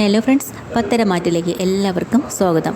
Hello friends പത്തരമാറ്റിലേക്ക് എല്ലാവർക്കും സ്വാഗതം.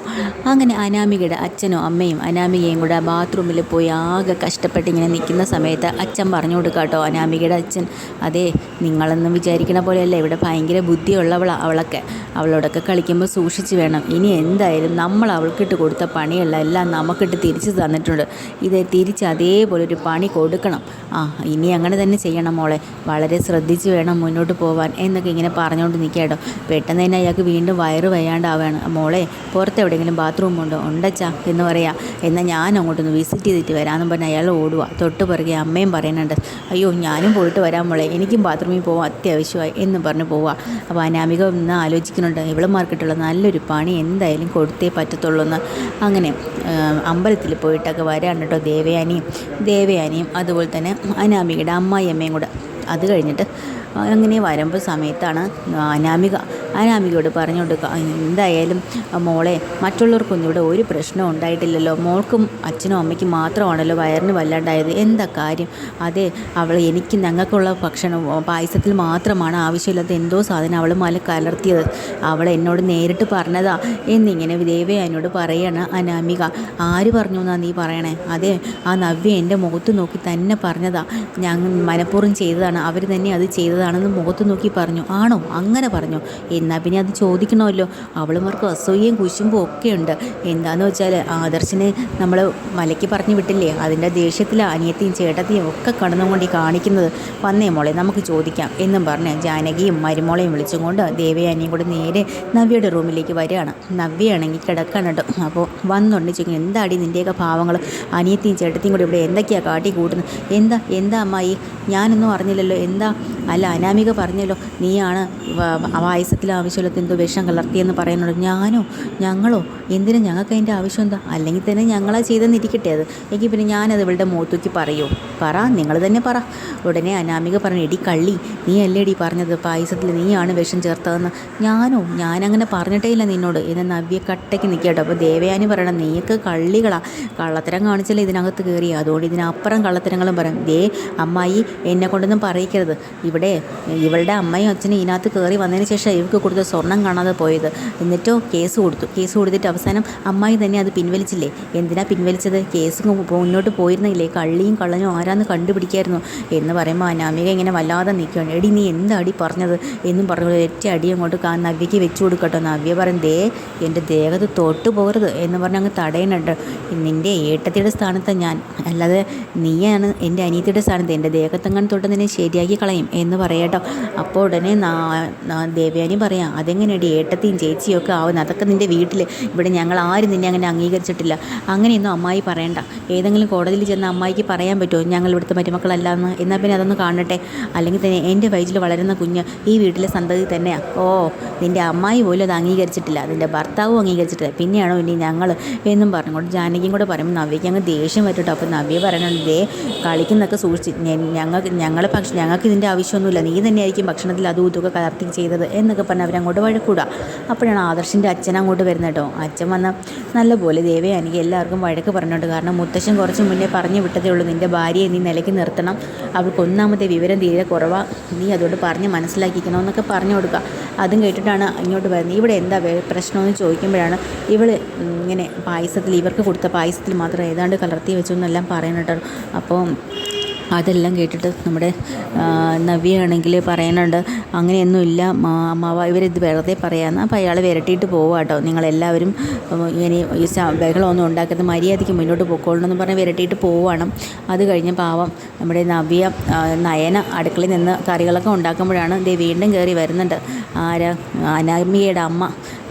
അങ്ങനെ അനാമികയുടെ അച്ഛനും അമ്മയും അനാമികയും കൂടെ ബാത്റൂമിൽ പോയി ആകെ കഷ്ടപ്പെട്ട് ഇങ്ങനെ നിൽക്കുന്ന സമയത്ത് അച്ഛൻ പറഞ്ഞു കൊടുക്കാട്ടോ അനാമികയുടെ അച്ഛൻ അതെ നിങ്ങളെന്നും വിചാരിക്കണ പോലെയല്ല ഇവിടെ ഭയങ്കര ബുദ്ധിയുള്ളവളാണ് അവളൊക്കെ. അവളോടൊക്കെ കളിക്കുമ്പോൾ സൂക്ഷിച്ച് വേണം. ഇനി എന്തായാലും നമ്മൾ അവൾക്കിട്ട് കൊടുത്ത പണിയല്ല എല്ലാം നമുക്കിട്ട് തിരിച്ച് തന്നിട്ടുണ്ട്. ഇത് തിരിച്ച് അതേപോലെ ഒരു പണി കൊടുക്കണം. ആ ഇനി അങ്ങനെ തന്നെ ചെയ്യണം മോളെ. വളരെ ശ്രദ്ധിച്ച് വേണം മുന്നോട്ട് പോവാൻ എന്നൊക്കെ ഇങ്ങനെ പറഞ്ഞുകൊണ്ട് നിൽക്കാട്ടോ പെട്ടെന്ന് തന്നെ അയാൾക്ക് വീണ്ടും വയറ് വയ്യാണ്ടാവുകയാണ് മോളെ പുറത്ത് എവിടെയെങ്കിലും ബാത്റൂം ഉണ്ടോ? ഉണ്ടച്ചാ എന്ന് പറയാ. എന്നാൽ ഞാൻ അങ്ങോട്ടൊന്ന് വിസിറ്റ് ചെയ്തിട്ട് വരാമെന്ന് പറഞ്ഞാൽ അയാൾ ഓടുക തൊട്ട് പിറകെ അമ്മയും പറയുന്നുണ്ട് അയ്യോ ഞാനും പോയിട്ട് വരാൻ മോളെ. എനിക്കും ബാത്റൂമിൽ പോകാൻ അത്യാവശ്യമായി എന്ന് പറഞ്ഞ് പോവുക അപ്പോൾ അനാമിക ഒന്ന് ആലോചിക്കുന്നുണ്ട് ഇവളുമാർക്കിട്ടുള്ള നല്ലൊരു പണി എന്തായാലും കൊടുത്തേ പറ്റത്തുള്ളൂ എന്ന് അങ്ങനെ അമ്പലത്തിൽ പോയിട്ടൊക്കെ വരാണ് കേട്ടോ ദേവയാനിയും ദേവയാനിയും അതുപോലെ തന്നെ അനാമികയുടെ അമ്മായിയമ്മയും കൂടെ. അത് കഴിഞ്ഞിട്ട് അങ്ങനെ വരുമ്പോൾ സമയത്താണ് അനാമിക അനാമികയോട് പറഞ്ഞു കൊടുക്കുക എന്തായാലും മോളെ മറ്റുള്ളവർക്കൊന്നും ഇവിടെ ഒരു പ്രശ്നം ഉണ്ടായിട്ടില്ലല്ലോ. മോൾക്കും അച്ഛനും അമ്മയ്ക്കും മാത്രമാണല്ലോ വയറിന് വല്ലാണ്ടായത്. എന്താ കാര്യം? അതെ അവൾ എനിക്ക് ഞങ്ങൾക്കുള്ള ഭക്ഷണം പായസത്തിൽ മാത്രമാണ് ആവശ്യമില്ലാത്ത എന്തോ സാധനം അവൾ മല കലർത്തിയത്. അവൾ എന്നോട് നേരിട്ട് പറഞ്ഞതാ. എന്നിങ്ങനെ ദേവയാനോട് പറയാണ് അനാമിക ആര് പറഞ്ഞു എന്നാ നീ പറയണേ? അതെ ആ നവ്യ എന്റെ മുഖത്ത് നോക്കി തന്നെ പറഞ്ഞതാ. ഞാൻ മനഃപൂർവം ചെയ്തതാണ്. അവർ തന്നെ അത് ചെയ്തതാണെന്ന് മുഖത്ത് നോക്കി പറഞ്ഞു. ആണോ? അങ്ങനെ പറഞ്ഞു. എന്നാൽ പിന്നെ അത് ചോദിക്കണമല്ലോ. അവളുമാർക്ക് അസൂയയും കുശുമ്പും ഒക്കെ ഉണ്ട്. എന്താണെന്ന് വെച്ചാൽ ആദർശിനെ നമ്മൾ മലയ്ക്ക് പറഞ്ഞു വിട്ടില്ലേ? അതിന്റെ ദേഷ്യത്തിൽ അനിയത്തിയും ചേട്ടത്തിയും ഒക്കെ കടന്നുകൊണ്ട് കാണിക്കുന്നത്. വന്നേ മോളെ നമുക്ക് ചോദിക്കാം. എന്നും പറഞ്ഞ് ജാനകിയും മരുമോളെയും വിളിച്ചുകൊണ്ട് ദേവയാനിയും കൂടെ നേരെ നവ്യയുടെ റൂമിലേക്ക് വരികയാണ്. നവ്യയാണെങ്കിൽ കിടക്കാണ് കേട്ടോ. അപ്പോൾ വന്നുണ്ട് ചോദിക്കും എന്താടി നിന്റെയൊക്കെ ഭാവങ്ങൾ അനിയത്തിയും ചേട്ടത്തിയും കൂടി ഇവിടെ എന്തൊക്കെയാണ് കാട്ടി കൂട്ടുന്നത്? എന്താ എന്താ അമ്മായി? ഞാനൊന്നും അറിഞ്ഞില്ലല്ലോ. എന്താ? അല്ല അനാമിക പറഞ്ഞല്ലോ നീയാണ് പായസത്തിൽ ആവശ്യമില്ലാത്ത എന്തോ വിഷം കലർത്തിയെന്ന് പറയുന്നുണ്ട്. ഞാനോ ഞങ്ങളോ എന്തിനു ഞങ്ങൾക്ക് അതിന്റെ ആവശ്യം എന്താ? അല്ലെങ്കിൽ തന്നെ ഞങ്ങളാ ചെയ്തെന്നിരിക്കട്ടെ അത്. എങ്കിൽ പിന്നെ ഞാനത് ഇവളുടെ മുഖത്തൂക്കി പറയൂ? പറ നിങ്ങൾ തന്നെ പറ. ഉടനെ അനാമിക പറഞ്ഞു എടി കള്ളി നീ അല്ലേടി പറഞ്ഞത്? പായസത്തിൽ നീയാണ് വിഷം ചേർത്തതെന്ന്. ഞാനോ ഞാനങ്ങനെ പറഞ്ഞിട്ടേ ഇല്ല നിന്നോട്. എന്ന് നവ്യ കട്ടയ്ക്ക് നിൽക്കട്ടോ അപ്പോൾ ദേവയാനി പറയണം നീയൊക്കെ കള്ളികളാ. കള്ളത്തരം കാണിച്ചല്ലേ ഇതിനകത്ത് കയറി. അതുകൊണ്ട് ഇതിനപ്പുറം കള്ളത്തരങ്ങളും പറയും. ദേ അമ്മായി എന്നെ കൊണ്ടൊന്നും പറയിക്കരുത്. ഇവിടെ ഇവളുടെ അമ്മയും അച്ഛനും ഇതിനകത്ത് കയറി വന്നതിന് ശേഷം ഇവർക്ക് കൊടുത്ത സ്വർണം കാണാതെ പോയത്. എന്നിട്ടോ കേസ് കൊടുത്തു. കേസ് കൊടുത്തിട്ട് അവസാനം അമ്മായി തന്നെ അത് പിൻവലിച്ചില്ലേ? എന്തിനാ പിൻവലിച്ചത്? കേസ് മുന്നോട്ട് പോയിരുന്നില്ലേ? കള്ളിയും കള്ളനും ആരാന്ന് കണ്ടുപിടിക്കായിരുന്നു. എന്ന് പറയുമ്പോൾ അനാമിക ഇങ്ങനെ വല്ലാതെ നിൽക്കുകയാണ് എടി നീ എന്താടി പറഞ്ഞത്? എന്നും പറഞ്ഞു ഒറ്റ അടി അങ്ങോട്ട് നവ്യയ്ക്ക് വെച്ച് കൊടുക്കട്ടോ. നവ്യ പറയും ദേ എന്റെ ദേഹത്ത് തൊട്ട് പോകരുത് എന്ന് പറഞ്ഞ് അങ്ങ് തടയുന്നുണ്ട്. നിന്റെ ഏട്ടത്തിയുടെ സ്ഥാനത്ത് ഞാൻ. അല്ലാതെ നീയാണ് എന്റെ അനിയത്തിയുടെ സ്ഥാനത്ത്. എന്റെ ദേഹത്തെങ്ങാൻ തൊട്ട് നിന്നെ ശരിയാക്കി കളയും എന്ന് പറയട്ടോ. അപ്പോൾ ഉടനെ ദേവയാനി പറയാം അതെങ്ങനെയടി ഏട്ടത്തെയും ചേച്ചിയും ഒക്കെ ആവുന്നത് അതൊക്കെ നിന്റെ വീട്ടിൽ ഇവിടെ ഞങ്ങൾ ആരും നിന്നെ അങ്ങനെ അംഗീകരിച്ചിട്ടില്ല. അങ്ങനെയൊന്നും അമ്മായി പറയണ്ട. ഏതെങ്കിലും കോടതിയിൽ ചെന്ന് അമ്മായിക്ക് പറയാൻ പറ്റുമോ? ഞങ്ങൾ ഇവിടുത്തെ മരുമക്കളല്ല എന്ന് എന്നാൽ പിന്നെ അതൊന്ന് കാണട്ടെ. അല്ലെങ്കിൽ തന്നെ എന്റെ വയറ്റിൽ വളരുന്ന കുഞ്ഞ് ഈ വീട്ടിലെ സന്തതി തന്നെയാണ് ഓ നിന്റെ അമ്മായി പോലും അത് അംഗീകരിച്ചിട്ടില്ല. അതിന്റെ ഭർത്താവും അംഗീകരിച്ചിട്ടില്ല. പിന്നെയാണോ ഇനി ഞങ്ങൾ? എന്നും പറഞ്ഞുകൊണ്ട് ജാനകിയും കൂടെ പറയുമ്പോൾ നവ്യയ്ക്ക് അങ്ങ് ദേഷ്യം വരട്ടോ. അപ്പോൾ നവ്യ പറയണത് ദേ കളിക്കുന്നൊക്കെ സൂക്ഷിച്ച്. ഞങ്ങൾക്ക് ഞങ്ങളെ പക്ഷേ ഞങ്ങൾക്ക് ഇതിന്റെ ആവശ്യമൊന്നുമില്ല. നീ തന്നെയായിരിക്കും ഭക്ഷണത്തിൽ അതും ഇതൊക്കെ കലർത്തി ചെയ്തത് എന്നൊക്കെ പറഞ്ഞ് അവരങ്ങോട്ട് വഴക്കൂടുക അപ്പോഴാണ് ആദർശിന്റെ അച്ഛൻ അങ്ങോട്ട് വരുന്നത് കേട്ടോ. അച്ഛൻ വന്ന നല്ലപോലെ ദേവേ ദേവയാനിക്ക് എല്ലാവർക്കും വഴക്ക് പറഞ്ഞിട്ടുണ്ട്. കാരണം മുത്തശ്ശൻ കുറച്ച് മുന്നേ പറഞ്ഞു വിട്ടതേ ഉള്ളൂ. നിന്റെ ഭാര്യയെ നീ നിലയ്ക്ക് നിർത്തണം. അവൾക്ക് ഒന്നാമത്തെ വിവരം തീരെ കുറവാണ് നീ അതുകൊണ്ട് പറഞ്ഞ് മനസ്സിലാക്കിക്കണം എന്നൊക്കെ പറഞ്ഞു കൊടുക്കുക. അതും കേട്ടിട്ടാണ് ഇങ്ങോട്ട് വരുന്നത്. ഇവിടെ എന്താ പ്രശ്നമെന്ന് ചോദിക്കുമ്പോഴാണ് ഇവൾ ഇങ്ങനെ പായസത്തിൽ ഇവർക്ക് കൊടുത്ത പായസത്തിൽ മാത്രം ഏതാണ്ട് കലർത്തി വെച്ചു എന്നെല്ലാം പറയുന്നുണ്ടോ അപ്പോൾ അതെല്ലാം കേട്ടിട്ട് നമ്മുടെ നവ്യയാണെങ്കിൽ പറയുന്നുണ്ട് അങ്ങനെയൊന്നുമില്ല അമ്മാവ ഇവരിത് വെറുതെ പറയാമെന്ന് അപ്പോൾ അയാൾ വിരട്ടിയിട്ട് പോവുക കേട്ടോ നിങ്ങളെല്ലാവരും ഇങ്ങനെ ഈ ബഹളമൊന്നും ഉണ്ടാക്കുന്നത് മര്യാദയ്ക്ക് മുന്നോട്ട് പോയിക്കോളണമെന്ന് പറഞ്ഞ് വിരട്ടിയിട്ട് പോവുകയാണ് അത് കഴിഞ്ഞ് പാവം നമ്മുടെ നവ്യ നയന അടുക്കളയിൽ നിന്ന് കറികളൊക്കെ ഉണ്ടാക്കുമ്പോഴാണ് ദേ വീണ്ടും കയറി വരുന്നുണ്ട്. ആരാ? അനാമികയുടെ അമ്മ.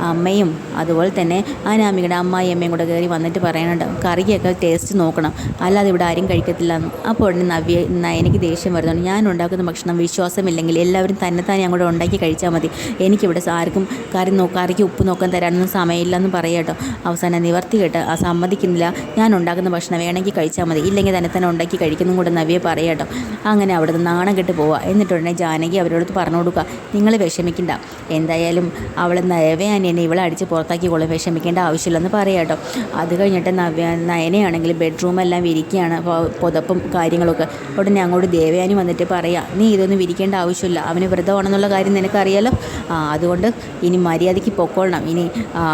അമ്മയും അതുപോലെ തന്നെ അനാമികയുടെ അമ്മായി അമ്മയും കൂടെ കയറി വന്നിട്ട് പറയാനുണ്ട് കറിയൊക്കെ ടേസ്റ്റ് നോക്കണം. അല്ലാതെ ഇവിടെ ആരും കഴിക്കത്തില്ല അപ്പോൾ ഉടനെ നവ്യ എനിക്ക് ദേഷ്യം വരുന്നുണ്ട്. ഞാൻ ഉണ്ടാക്കുന്ന ഭക്ഷണം വിശ്വാസമില്ലെങ്കിൽ എല്ലാവരും തന്നെ തന്നെ അങ്ങോട്ട് ഉണ്ടാക്കി കഴിച്ചാൽ മതി. എനിക്കിവിടെ ആർക്കും കറി നോക്കാം കറിക്ക് ഉപ്പ് നോക്കാൻ തരാനൊന്നും സമയമില്ലെന്ന് പറയട്ടോ അവസാനം നിവർത്തി കേട്ട് ആ സമ്മതിക്കുന്നില്ല. ഞാൻ ഉണ്ടാക്കുന്ന ഭക്ഷണം വേണമെങ്കിൽ കഴിച്ചാൽ മതി. ഇല്ലെങ്കിൽ തന്നെ തന്നെ ഉണ്ടാക്കി കഴിക്കുന്നതും കൂടെ നവ്യെ പറയാട്ടോ അങ്ങനെ അവിടെ നിന്ന് നാണം കെട്ട് പോവുക എന്നിട്ടുടനെ ജാനകി അവരോട് പറഞ്ഞു കൊടുക്കുക നിങ്ങൾ വിഷമിക്കണ്ട. എന്തായാലും അവൾ നവയാൻ നയന ഇവളെ അടിച്ച് പുറത്താക്കി കൊള്ളു വിഷമിക്കേണ്ട ആവശ്യമില്ലെന്ന് പറയാം കേട്ടോ. അത് കഴിഞ്ഞിട്ട് നവ്യ നയനയാണെങ്കിൽ ബെഡ്റൂമെല്ലാം വിരിക്കുകയാണ് പുതപ്പും കാര്യങ്ങളൊക്കെ. ഉടനെ അങ്ങോട്ട് ദേവയാനി വന്നിട്ട് പറയാം നീ ഇതൊന്നും വിരിക്കേണ്ട ആവശ്യമില്ല. അവന് വ്രതമാണെന്നുള്ള കാര്യം നിനക്കറിയാലോ? ആ, അതുകൊണ്ട് ഇനി മര്യാദയ്ക്ക് പൊക്കോളണം. ഇനി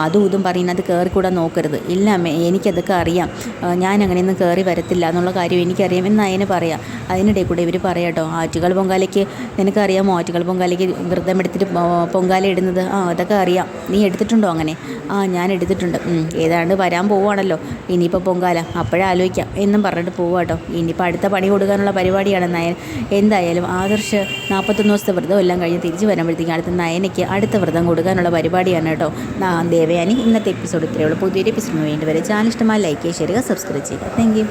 അതും ഇതും പറയുന്നത് കയറിക്കൂടാൻ നോക്കരുത്. ഇല്ല അമ്മേ എനിക്കതൊക്കെ അറിയാം. ഞാൻ അങ്ങനെയൊന്നും കയറി വരത്തില്ല എന്നുള്ള കാര്യം എനിക്കറിയാം എന്ന് നയന് പറയാം. അതിനിടയിൽ കൂടെ ഇവർ പറയാം കേട്ടോ ആറ്റുകൾ പൊങ്കാലയ്ക്ക് നിനക്കറിയാമോ? ആറ്റുകൾ പൊങ്കാലയ്ക്ക് വ്രതം എടുത്തിട്ട് പൊങ്കാല ഇടുന്നത്? ആ അതൊക്കെ അറിയാം. നീ എടുത്തിട്ടുണ്ടോ അങ്ങനെ? ആ ഞാൻ എടുത്തിട്ടുണ്ട്. ഏതാണ്ട് വരാൻ പോവുകയാണല്ലോ. ഇനിയിപ്പോൾ പൊങ്കാല. അപ്പോഴേ ആലോചിക്കാം. എന്നും പറഞ്ഞിട്ട് പോവുക കേട്ടോ. ഇനിയിപ്പോൾ അടുത്ത പണി കൊടുക്കാനുള്ള പരിപാടിയാണ് നയൻ. എന്തായാലും ആദർശ് നാൽപ്പത്തൊന്ന് ദിവസത്തെ വ്രതം എല്ലാം കഴിഞ്ഞ് തിരിച്ചു വരുമ്പോഴത്തേക്കും അടുത്ത നയനയ്ക്ക് അടുത്ത വ്രതം കൊടുക്കാനുള്ള പരിപാടിയാണ് കേട്ടോ. നാ- ദേവയാനി ഇന്നത്തെ എപ്പിസോഡ് ഇത്രയേ പുതിയൊരു എപ്പിസോഡിന് വേണ്ടി വരെ ചാനൽ ഇഷ്ടമായി ലൈക്ക് ചെയ്യുക ഷെയർ ചെയ്യുക സബ്സ്ക്രൈബ് ചെയ്യുക. താങ്ക്